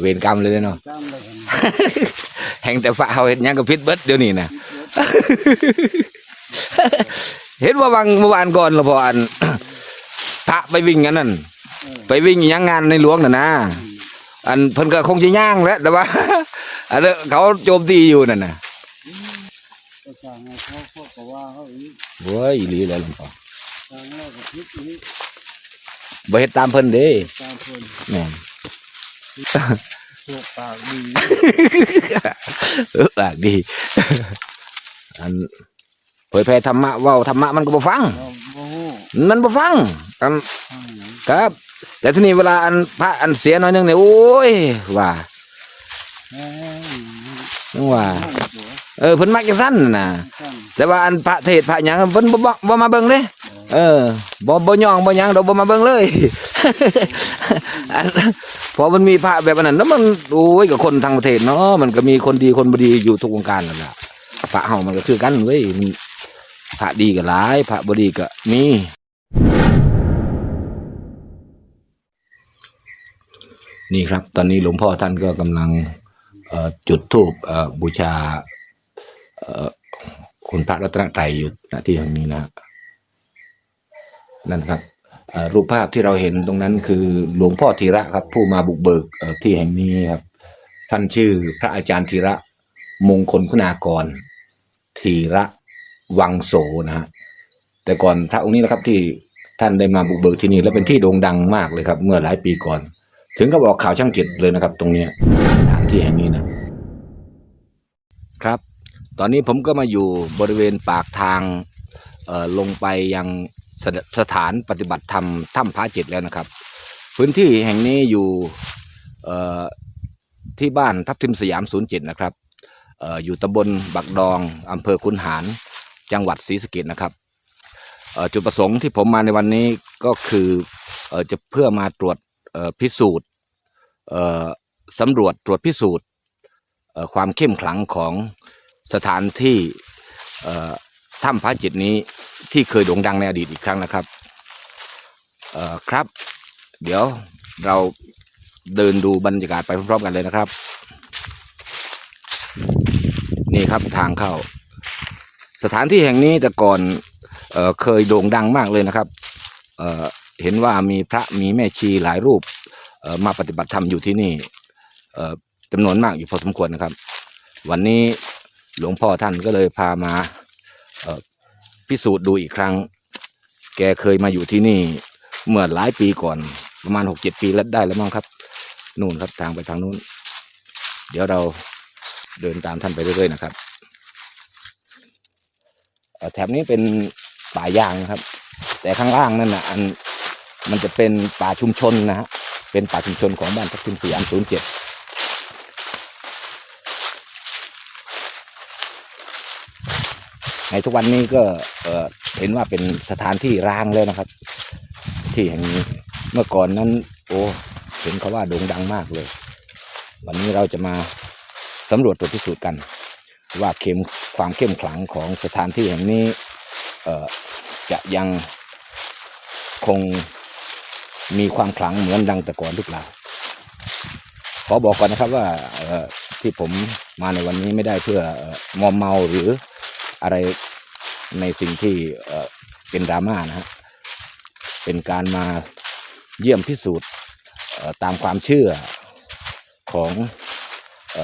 เวรกรรมเลยเนาะแห่งแต่ฝ่าเฮาเฮ็ดหยังก็ผิดเบิดเดี๋ยวนี้นะเห็นว่าวังเมื่อวานก่อนละพออันพระไปวิ่งกันนั่นไปวิ่งยังงานในหลวงน่ะนะอันเพิ่นก็คงจะย่างแล้วแต่ว่าอันเขาโจมตีอยู่นั่นน่ะก็สั่งให้เขาเขาก็ว่าเขาอีกโว้ยอีหลีแล้วหลวงพ่อ บ่เฮ็ดตามเพิ่นเด้ตามคนแม่นพวกปากดีเอออะดีอันเผยแผ่ธรรมะเว้าธรรมะมันก็บ่ฟังเราโอ้โหมันบ่ฟังอันทางไหนครับแต่ทีนี้เวลาอันพระอันเสียหน่อยหนึงเนี่ยโอ้ยว่าเฮ้ยนึกว่าห้องหัวเออเพิ่นมักจังซั่นน่ะสั่งแต่ว่าอันพระเทศน์พระหยังเพิ่นบ่บ่บ่มาเบิ่งเด้ เออบ่บ่ย่องบ่ยังดอกบ่มาเบิ่งเลยพอมันมีพระแบบนั้นแล้วมันโอ้ยกับคนทั้งประเทศเนาะมันก็มีคนดีคนบดีอยู่ทุกวงการนั่นแหละพระเฮามันก็คือกันเว้ยมันพระดีก็หลาย พระบดีก็มีนี่ครับ ตอนนี้หลวงพ่อท่านก็กำลังเออจุดธูปบูชาเออคุณพระรัตนตรัยอยู่ณที่แห่งนี้นะ นั่นครับรูปภาพที่เราเห็นตรงนั้นคือหลวงพ่อธีระครับ ผู้มาบุกเบิกที่แห่งนี้ครับ ท่านชื่อพระอาจารย์ธีระมงคลคุณากรธีระวังโสนะฮะแต่ก่อนพระองค์นี้นะครับที่ท่านได้มาบุกเบิกที่นี่ และเป็นที่โด่งดังมากเลยครับ เมื่อหลายปีก่อน ถึงกับออกข่าวช่างเจ็ดเลยนะครับ ตรงเนี้ยสถานที่แห่งนี้นะครับ ตอนนี้ผมก็มาอยู่บริเวณปากทางลงไปยัง สถสถานปฏิบัติธรรมถ้ำพระเจ็ดแล้วนะครับ พื้นที่แห่งนี้อยู่ที่บ้านทับทิมสยาม07นย์จิตนะครับออยู่ตำบลบักดองอำเภอคุนหารจังหวัดศรีสะเกษนะครับจุดประสงค์ที่ผมมาในวันนี้ก็คืออจะเพื่อมาตรวจพิสูจน์สำรวจตรวจพิสูจน์ความเข้มขลังของสถานที่ ถ้ำพระจิตนี้ที่เคยโด่งดังในอดีตอีกครั้งนะครับ เอ่อครับ เดี๋ยวเราเดินดูบรรยากาศไปพร้อมๆกันเลยนะครับ นี่ครับทางเข้า สถานที่แห่งนี้แต่ก่อนเออเคยโด่งดังมากเลยนะครับเเห็นว่ามีพระมีแม่ชีหลายรูปมาปฏิบัติธรรมอยู่ที่นี่จำนวนมากอยู่พอสมควรนะครับ วันนี้หลวงพ่อท่านก็เลยพามา พิสูจน์ดูอีกครั้ง แกเคยมาอยู่ที่นี่ เมื่อหลายปีก่อน ประมาณหกเจ็ดปีแล้วได้แล้วมั้งครับ นู่นครับทางไปทางนู้น เดี๋ยวเราเดินตามท่านไปเรื่อยๆนะครับแถบนี้เป็นป่ายางนะครับ แต่ข้างล่างนั่นนะอันมันจะเป็นป่าชุมชนนะฮะเป็นป่าชุมชนของบ้านทับทิมสยามศูนย์เจ็ด ในทุกวันนี้ก็เห็นว่าเป็นสถานที่ร้างแล้วนะครับ ที่แห่งนี้เมื่อก่อนนั้น โอ้เห็นเขาว่าโด่งดังมากเลย วันนี้เราจะมาสำรวจตรวจพิสูจน์กัน ว่าเข้มความเข้มขลังของสถานที่แห่งนี้จะยังคงมีความขลังเหมือนดังแต่ก่อนหรือเปล่าขอบอกก่อนนะครับว่าที่ผมมาในวันนี้ไม่ได้เพื่ออมอมเมาหรือ อะไรในสิ่งที่เป็นดราม่านะฮะเป็นการมาเยี่ยมพิสูจน์ตามความเชื่อของอ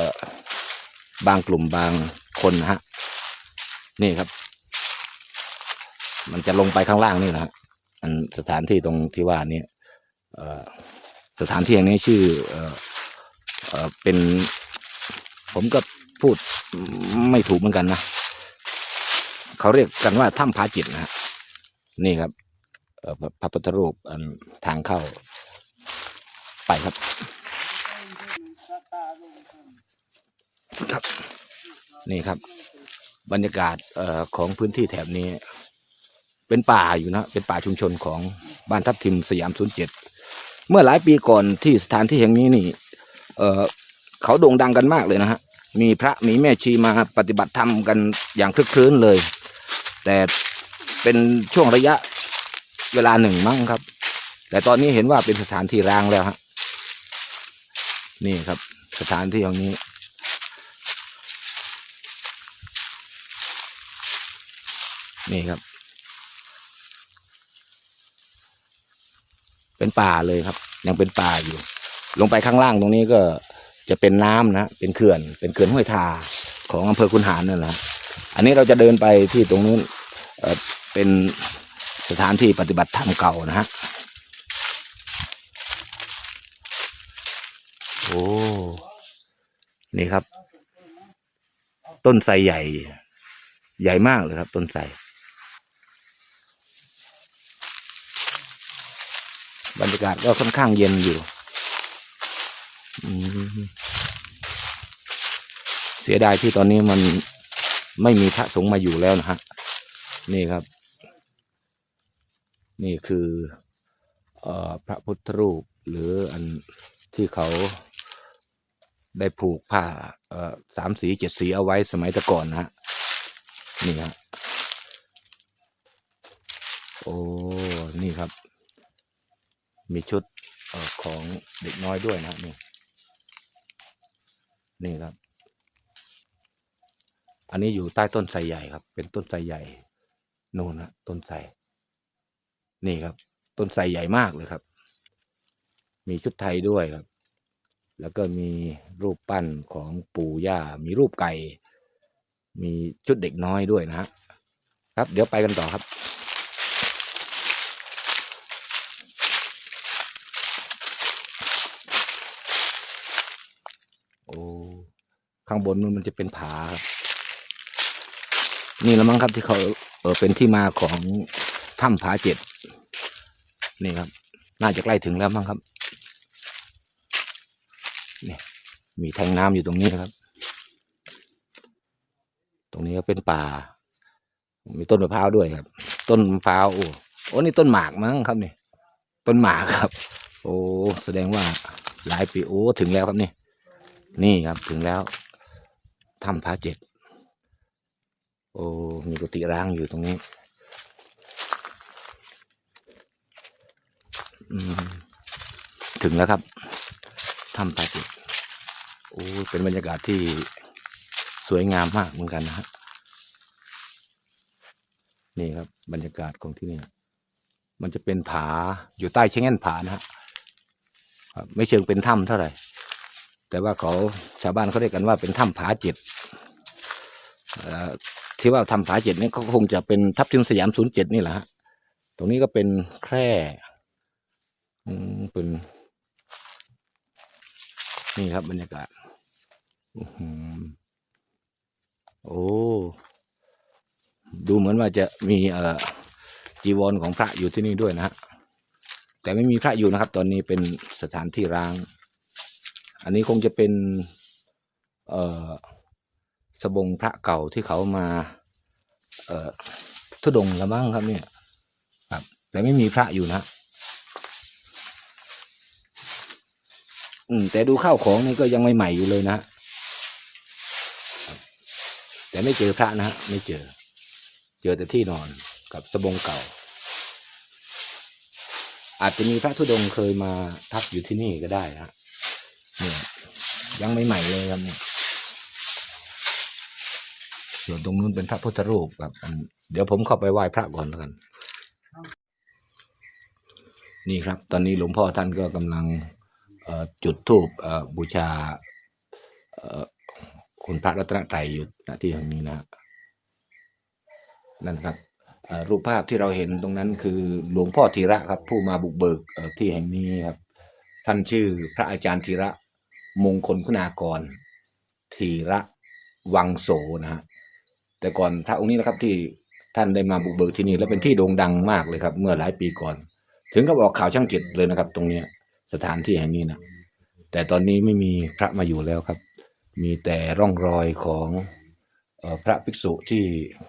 บางกลุ่มบางคนนะฮะนี่ครับ มันจะลงไปข้างล่างนี่นะฮะอันสถานที่ตรงที่ว่านี่สถานที่แห่งนี้ชื่อ,เ,อ,เอเป็นผมก็พูดไม่ถูกเหมือนกันนะ เขาเรียกกันว่าถ้ำผาจิตนะฮะนี่ครับเอ่อพระพระพุทธรูปอันทางเข้า ไปครับ ครับ นี่ครับ บรรยากาศเอ่อของพื้นที่แถบนี้ เป็นป่าอยู่นะ เป็นป่าชุมชนของบ้านทับทิมสยามศูนย์เจ็ดเมื่อหลายปีก่อนที่สถานที่แห่งนี้นี่เอ่อเขาโด่งดังกันมากเลยนะฮะ มีพระมีแม่ชีมาปฏิบัติธรรมกันอย่างคลึกคลื้นเลย แต่เป็นช่วงระยะเวลาหนึ่งมั้งครับ แต่ตอนนี้เห็นว่าเป็นสถานที่ร้างแล้วฮะนี่ครับ สถานที่ตรงนี้ นี่ครับ เป็นป่าเลยครับ ยังเป็นป่าอยู่ ลงไปข้างล่างตรงนี้ก็จะเป็นน้ำนะเป็นเขื่อน เป็นเขื่อนห้วยทาของอำเภอคุนหารนั่นแหละ อันนี้เราจะเดินไปที่ตรงนู้นเป็นสถานที่ปฏิบัติธรรมเก่านะฮะโอ้นี่ครับ ต้นไทรใหญ่ ใหญ่มากเลยครับ ต้นไทรบรรยากาศก็ค่อนข้างเย็นอยู่ เสียดายที่ตอนนี้มัน ไม่มีพระสงฆ์มาอยู่แล้วนะฮะนี่ครับ นี่คืออพระพุทธรูปหรืออันที่เขาได้ผูกผ้าสามสีเจ็ดสีเอาไว้สมัยต่ก่อนนะฮะนี่ฮะโอ้นี่ครับ มีชุดอของเด็กน้อยด้วยนะฮะนี่นี่ครับ อันนี้อยู่ใต้ต้นไทรใหญ่ครับ เป็นต้นไทรใหญ่นู่นนะต้นไทรนี่ครับ ต้นไทรใหญ่มากเลยครับ มีชุดไทยด้วยครับ แล้วก็มีรูปปั้นของปู่ย่า มีรูปไก่ มีชุดเด็กน้อยด้วยนะฮะครับ เดี๋ยวไปกันต่อครับโอ้ข้างบนนู้นมันจะเป็นผาครับ นี่ล้วมั้งครับที่เขาเออเป็นที่มาของถ้ำผาเจ็ดนี่ครับ น่าจะใกล้ถึงแล้วมั้งครับนี่มีแทงน้ำอยู่ตรงนี้นะครับ ตรงนี้ก็เป็นป่า มีต้นมะพร้าวด้วยครับ ต้นมะพร้าวโอ้โอ้นี่ต้นหมากมั้งครับนี่ต้นหมากครับ โอ้แสดงว่าหลายปีโอ้ถึงแล้วครับนี่ นี่ครับถึงแล้วถ้ำผาเจ็ด อ้มีกุฏิร้างอยู่ตรงนี้ถึงแล้วครับถ้ำผาจ็ดโอ้เป็นบรรยากาศที่สวยงามมากเหมือนกันนะฮะนี่ครับ บรรยากาศของที่นี่มันจะเป็นผาอยู่ใต้เชิงแง่นผานะฮะไม่เชิงเป็นถ้ำเท่าไหร่ แต่ว่าเขาชาวบ้านเขาเรียกกันว่าเป็นถ้ำผาจ็ดเอ่อ ที่ว่าถ้ำผาเจ็ดนี่ก็คงจะเป็นทับทิมสยามศูนย์เจ็ดนี่แหละฮะตรงนี้ก็เป็นแคร่เป็นนี่ครับบรรยากาศอือหือโอ้ดูเหมือนว่าจะมีเอ่อจีวรของพระอยู่ที่นี่ด้วยนะฮะแต่ไม่มีพระอยู่นะครับ ตอนนี้เป็นสถานที่ร้าง อันนี้คงจะเป็น เอ่อ สบงพระเก่าที่เขามา เอ่อทุดงละมั้งครับเนี่ยครับ แต่ไม่มีพระอยู่นะ อืม แต่ดูข้าวของนี่ก็ยังไม่ใหม่อยู่เลยนะ แต่ไม่เจอพระนะฮะไม่เจอ เจอแต่ที่นอนกับสบงเก่า อาจจะมีพระธุดงเคยมาทับอยู่ที่นี่ก็ได้นะฮะเนี่ยยังไม่ใหม่เลยครับเนี่ย ส่วนตรงนู้นเป็นพระพุทธรูปครับเดี๋ยวผมเข้าไปไหว้พระก่อนแล้วกัน นี่ครับ ตอนนี้หลวงพ่อท่านก็กำลังจุดธูปบูชาคุณพระรัตนตรัยอยู่ณที่แห่งนี้นะนั่นครับรูปภาพที่เราเห็นตรงนั้นคือหลวงพ่อธีระครับ ผู้มาบุกเบิกที่แห่งนี้ครับ ท่านชื่อพระอาจารย์ธีระมงคลคุณากร ธีระวังโสนะฮะ แต่ก่อนพระองค์นี้นะครับที่ท่านได้มาบุกเบิกที่นี่แล้วเป็นที่โด่งดังมากเลยครับ เมื่อหลายปีก่อน ถึงกับออกข่าวช่างจ็ดเลยนะครับ ตรงเนี้ยสถานที่แห่งนี้นะแต่ตอนนี้ไม่มีพระมาอยู่แล้วครับ มีแต่ร่องรอยของออพระภิกษุที่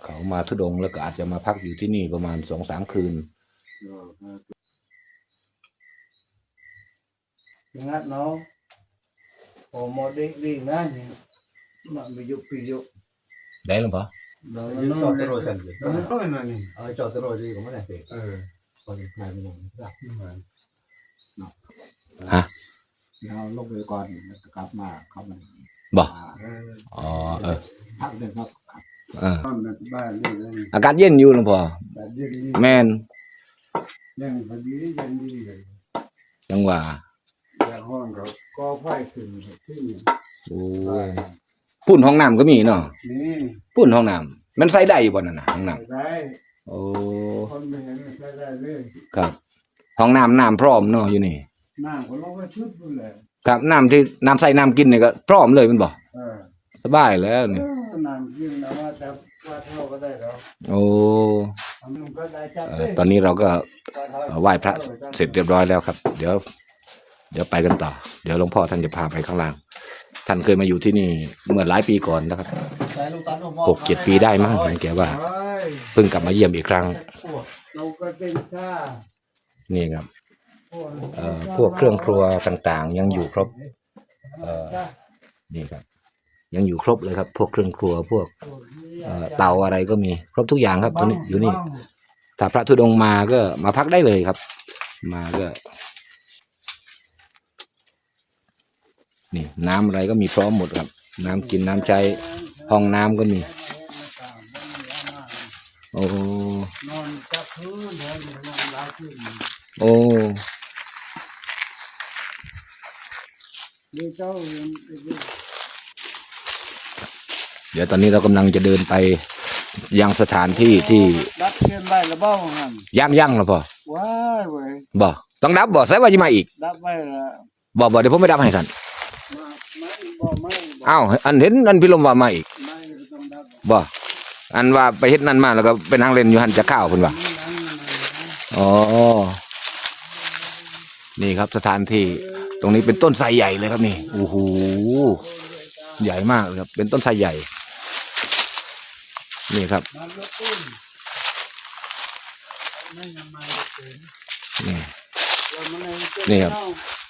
เขามาทุดงแล้วก็อาจจะมาพักอยู่ที่นี่ประมาณสองสามคืน Ingat no. Oh mau đi đi nè. Mak bijuk bijuk. ได้หรือเปล่า Đó Itu nó terus kan. Đó nó nè. Oh, itu terus di kemana sih? Ừ. Kalau naik gunung. Nah, เราลงไปก่อนแล้วก็กลับมาเขามันบ่เอออ๋อเออพักเดินครับครับเออตอนนั้นบ้านนี่เลยอากาศเย็นอยู่หลวงพ่อแต่เย็นดีแม่นยังพอดีเย็นดีเลยยังว่าแต่ห้องเขาก็ไฟขึ้นที่นี่โอ้ ปุ่นห้องน้ำก็มีเนาะนี่ปุ่นห้องน้ำมันใส่ได้อยู่บ่นั่นน่ะห้องน้ได้ำโอ้คนไม่เห็นใช้ได้เลยครับห้องน้ำน้ำพร้อมเนาะอยู่นี่น้ำก็ลงไปชุดนู่นแหละครับน้ำที่น้ำใส่น้ำกินนี่ก็พร้อมเลยแมันบ่เออสบายแล้วนี่เออน้ำกินนะว่าจะว่าเท่าก็ได้แล้วโอ้ทำมันก็ได้จับเอ่เลอยตอนนี้เราก็ว่าเท่าเอ่อไหว้พระเสร็จเรียบร้อยแล้วครับ เดี๋ยว เดี๋ยวไปกันต่อ เดี๋ยวหลวงพ่อท่านจะพาไปข้างล่าง ท่านเคยมาอยู่ที่นี่เมื่อหลายปีก่อนนะครับใส่ลูกตาลออหกเจ็ดปีได้มั้งเห็นแกว่าเฮ้ยเพิ่งกลับมาเยี่ยมอีกครั้งเราก็เป็นชานี่ครับเอ่อพวกเครื่องครัวต่าง ๆ ยังอยู่ครบเอ่อนี่ครับ ยังอยู่ครบเลยครับ พวกเครื่องครัวพวกเอ่อเตาอะไรก็มีครบทุกอย่างครับตัวนี้อยู่นี่ถ้าพระธุดงค์มาก็มาพักได้เลยครับ มาก็ นี่น้ำอะไรก็มีพร้อมหมดครับ น้ำกินน้ำใช้ห้องน้ำก็มี โอ้นอนจับพื้นนอนนอนหลายคืนโอ้นี่เจ้ายังเดี๋ยวตอนนี้เรากำลังจะเดินไปยังสถานที่ที่ดับเทียนได้หรือเปล่าหันย่างย่างแล้วพอว้ายเว้ยบ่ต้องดับบ่ใส่ว่าจะมาอีกดับไว้ละบ่บ่เดี๋ยวผมไม่ดับให้ท่านมาไม่บ่ไม่บ่ อ้าวอันเห็นอันพิลมว่ามาอีกบ่อันว่าไปเฮ็ดนั่นมาแล้วก็ไปนั่งเล่นอยู่หันจะข้าวเพิ่นว่านี่บ่อ๋อนี่ครับสถานที่ตรงนี้เป็นต้นไทรใหญ่เลยครับนี่โอ้โหใหญ่มากเลยครับเป็นต้นไทรใหญ่ นี่ครับนี่นี่ครับ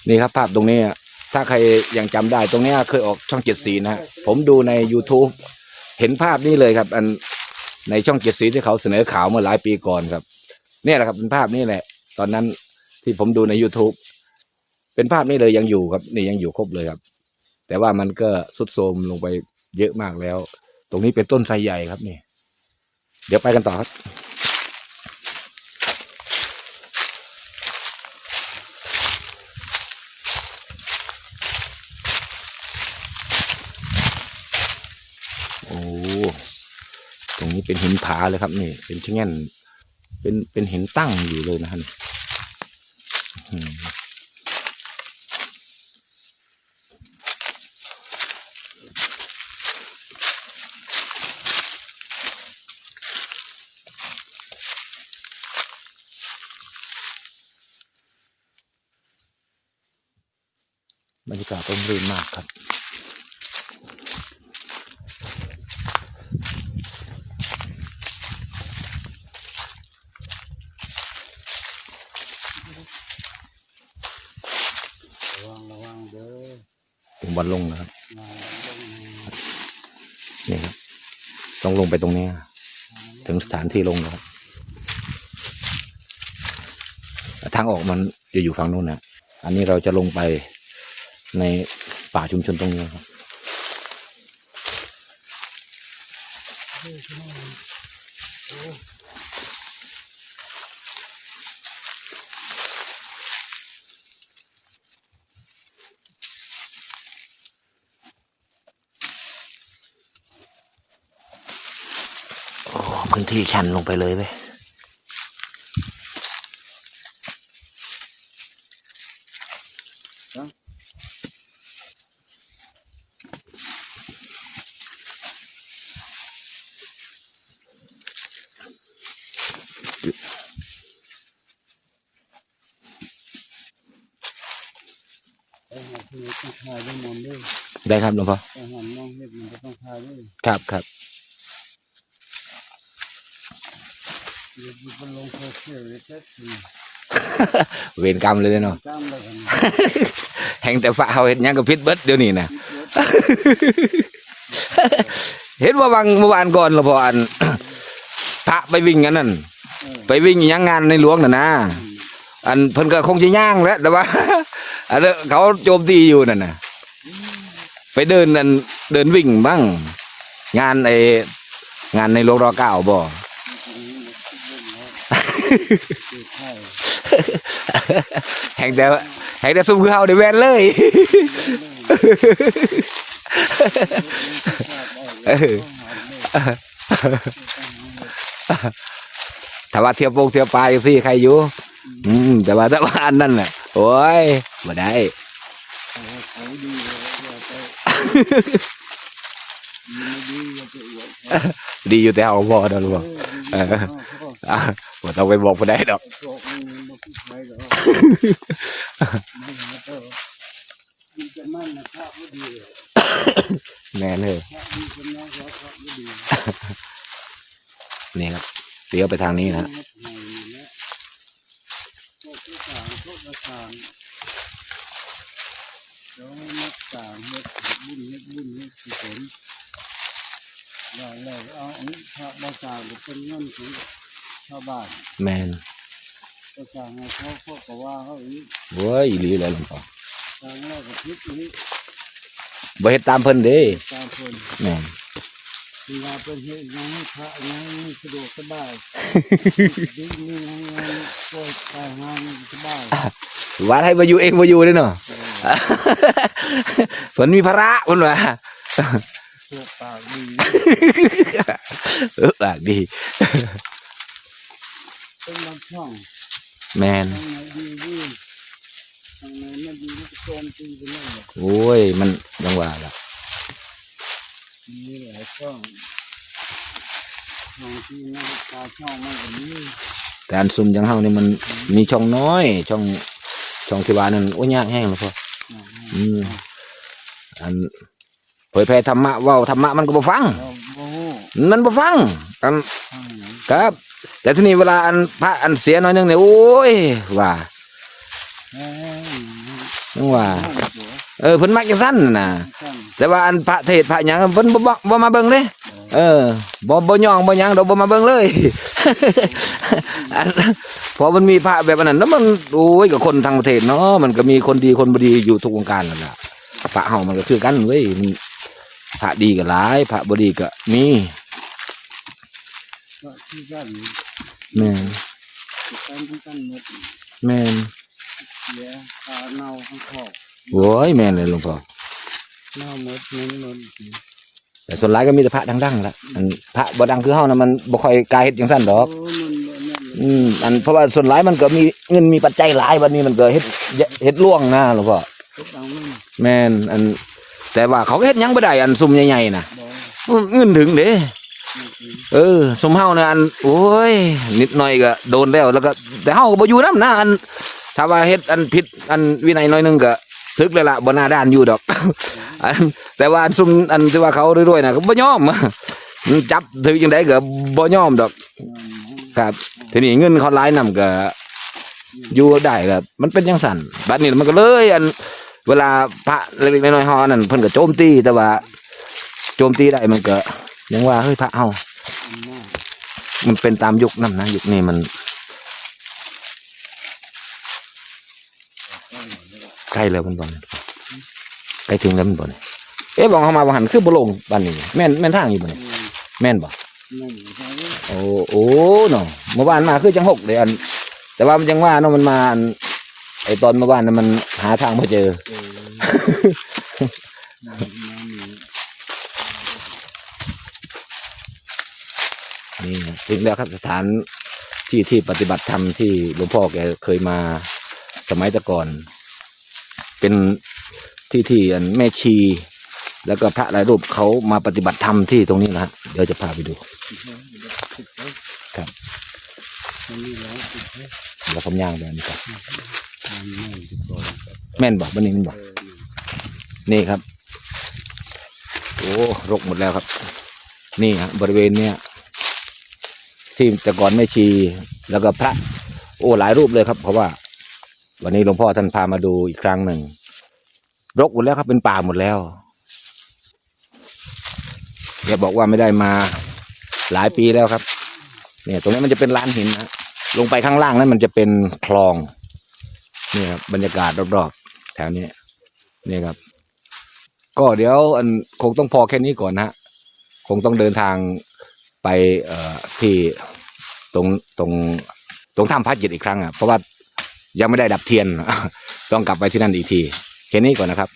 นี่ครับภาพตรงนี้อะ ถ้าใครยังจำได้ ตรงนี้เคยออกช่องเจ็ดสีนะผมดูใน YouTube เห็นภาพนี้เลยครับ อันในช่องเจ็ดสีที่เขาเสนอข่าวเมื่อหลายปีก่อนครับเนี่ยแหละครับเป็นภาพนี้แหละ ตอนนั้นที่ผมดูใน YouTube เป็นภาพนี้เลยยังอยู่ครับ นี่ยังอยู่ครบเลยครับ แต่ว่ามันก็สุดโทมลงไปเยอะมากแล้ว ตรงนี้เป็นต้นไทรใหญ่ครับนี่ เดี๋ยวไปกันต่อครับ โอ้ ตรงนี้ เป็นหินผาเลยครับนี่เป็นชะแง่นเป็นเป็นหินตั้งอยู่เลยนะฮะบรรยากาศต้นรื่นมากครับ ระวังระวังเด้อ ถึง วันลงนะครับ นี่ครับ ต้องลงไปตรงนี้ ถึงสถานที่ลงนะครับ ทางออกมันจะอยู่ฝั่งนู้นนะอันนี้เราจะลงไปในป่าชุมชนตรงนี้ครับ พื้นที่ชันลงไปเลยเว้ยไอ้หาที่ต้องทายด้วยมนต์ด้วยได้ครับหลวงพ่อไอ้หันมองเห็ดมันก็ต้องทายด้วยครับครับ เดี๋ยว มันลงโซเชียลเลยแค่สิเวรกรรมเลยเนาะจำเลยกันแห่งแต่ฝ่าเฮาเห็นยังกับพิษเบิดเดี๋ยวนี้นะเห็นว่าวังเมื่อวานก่อนหลวงพ่ออัน พระไปวิ่งกันนั่นไปวิ่งยังงานในหลวงน่ะนะ อันเพิ่นก็คงจะย่างแล้วแต่ว่าอันเขาโจมตีอยู่นั่นน่ะ ไปเดินนั่นเดินวิ่งบ้าง งานไองานในโรงรอเก้าบ่ แห่งแต่ว่าแห่งแต่ซุ่มคือเฮาได้แวนเลยถ้าว่าเทียบโปงเทียบปลาอยู่สิใครอยู่ อืม แต่ว่าถ้าว่าอันนั่นน่ะ โอ้ยไม่ดีอย่าไดเขาดีอยู่แต่เอาบ่อกบ่เออดีเขาเขา อะบ่ต้องไปบอกบ่ได้ดอกโชคมันมาพิชัยหรอกไม่หาเจอมันจะมั่นนะครับไม่ดีเลยแม่นเด้อพระดีคนน้องขอพระบ่ดีนี่ครับเลี้ยวไปทางนี้นะพวกที่สาพวกประธานแล้วนักต่างเฮ็ดบุญเฮ็ดบุญเฮ็ดกุศลแล้วแล้วเอาอันนี้พระประธาเป็นเงินของ ชาวบ้านแม่นประธานให้เขาพวกก็ว่าเขาอีกโว้ยอีหลีเลยหลวงพ่อทางแรกก็คิดนี้บ่เฮ็ดตามเพิ่นเด้ตามคนแม่นเวลาเป็นเฮ็ดงานให้พระงานให้สะดวกสบายดีมีงานงานปล่อยตายงานสบายวัดให้บ่อยู่เองบ่อยู่เด้เนาะเพิ่นมีภาระเพิ่นว่าพวกปากดี เออปากดี เป็นลำช่องแม่นทางไหนดีดีทางไหนไม่ดีก็โจมตีไปเลยโอ้ย มันยังว่าล่ะมีหลายช่องช่องที่หน้าตาช่องมันก็มีแต่อันซุ่มจังเฮานี่มันมีช่องน้อย ช่องช่องที่ว่านั่นโอ้ยยากแห้งแล้วพ่อนะอืมอันเผยแผ่ธรรมะเว้าธรรมะมันก็บ่ฟัง เราโอ้โหมันบ่ฟังอัน ทางไหน ครับ แต่ทีนี้เวลาอันพระอันเสียน้อยนึงเนี่ยโอ้ยว่าเฮ้ยจังว่า เออเพิ่นมักจังซั่นน่ะ แต่ว่าอันพระเทศพระหยังเพิ่นบ่บ่บ่มาเบิ่งเด้เออบ่บ่ย่องบ่หยังดอกบ่มาเบิ่งเลยอันพอมันมีพระแบบนั้นแล้วมันโอ้ยกับคนทางประเทศเนาะมันก็มีคนดีคนบ่ดีอยู่ทุกวงการนั่นล่ะพระเฮามันก็คือกันเว้ยพระดีก็หลายพระบ่ดีก็มี ก็ที่ด้านแม่นการทั้งกันหมดแม่นเสียตาเน่าทั้งคอกโอ้ยแม่นเลยหลวงพ่อเน่าหมดเน้นหมดแต่ส่วนหลายก็มีแต่พระดังๆล่ะอันพระบ่ดังคือเฮานะมันบ่ค่อยกล้าเฮ็ดจังซั่นดอก โอ้มันบ่นั่นเลยอืมอันเพราะว่าส่วนหลายมันก็มีเงินมีปัจจัยหลายวันนี้มันก็เฮ็ดเฮ็ดล่วงนะหลวงพ่อทุกดังนั่นแม่นอัน แต่ว่าเขาก็เฮ็ดหยังบ่ได้อันซุ่มใหญ่ๆน่ะบ่เงินถึงเด้จริง เออซุ่มเฮานะอันโอ้ย นิดหน่อยก็โดนแล้วแล้วก็ แต่เฮาก็บ่อยู่นํนะอันถ้าว่าเฮ็ดอันผิดอันวินัยหน่อยนึงก็ซึกเลยล่ะบ่น่าด้านอยู่ดอกอันแต่ว่าอันซุ่มอันที่ว่าเขารวยๆนะก็บ่ยอมจับถือจังไดก็บ่ยอมดอก ครับ ทีนี้เงินเขาหลายนํก็อยู่ได้ครับมันเป็นจังสันบัดนี้มันก็เลย อัน เวลาพระเล็กๆน้อยๆฮอนั่นเพิ่นก็โจมตีแต่ว่า โจมตีได้มันก็ ยังว่าเฮ้ยพระเฮามันเป็นตามยุคนั่นนะยุคนี้มันใกล้แล้วมันบ่เนี่ยใกล้ถึงแล้วมันบ่เนี่ยเอ๊ะบอกเขามาบ่หันคือบ่ลงบ้านนี้แม่นแม่นทางอยู่บ่เนี่ยแม่นบ่นั่นใช่โอ้โอ้เนาะเมื่อวานมาคือจังหกเลยอัน แต่ว่ามันจังว่าเนาะมันมาอันไอตอนเมื่อวานนั้นมันหาทางไม่เจอ เออ นี่ถึงแล้วครับสถานที่ที่ปฏิบัติธรรมที่หลวงพ่อแกเคยมาสมัยต่ก่อน เป็นที่ที่อันแม่ชี แล้วก็พระหลายรูปเขามาปฏิบัติธรรมที่ตรงนี้นะฮะเดี๋ยวจะพาไปดูครับอันนี้แล้วผมย่างแบบนี้ครับแม่นติดก่อนแม่นบอกวันนี้มันบอกนี่ครับ โอ้รกหมดแล้วครับ นี่ฮะบริเวณเนี้ย ที่แต่ก่อนไม่ชี แล้วก็พระโอ้หลายรูปเลยครับ เพราะว่า วันนี้หลวงพ่อท่านพามาดูอีกครั้งหนึ่งรกหมดแล้วครับเป็นป่าหมดแล้วอย่าบอกว่าไม่ได้มาหลายปีแล้วครับ เนี่ยตรงนี้มันจะเป็นลานหินนะลงไปข้างล่างนั้นมันจะเป็นคลองนี่ครับบรรยากาศรอบๆแถวนี้นี่ครับ ก็เดี๋ยวอันคงต้องพอแค่นี้ก่อนนะฮะคงต้องเดินทาง ไปเอ่อที่ตรงตรงตรงถ้ำพระจิตอีกครั้งอะเพราะว่ายังไม่ได้ดับเทียน ต้องกลับไปที่นั่นอีกทีแค่นี้ก่อนนะครับ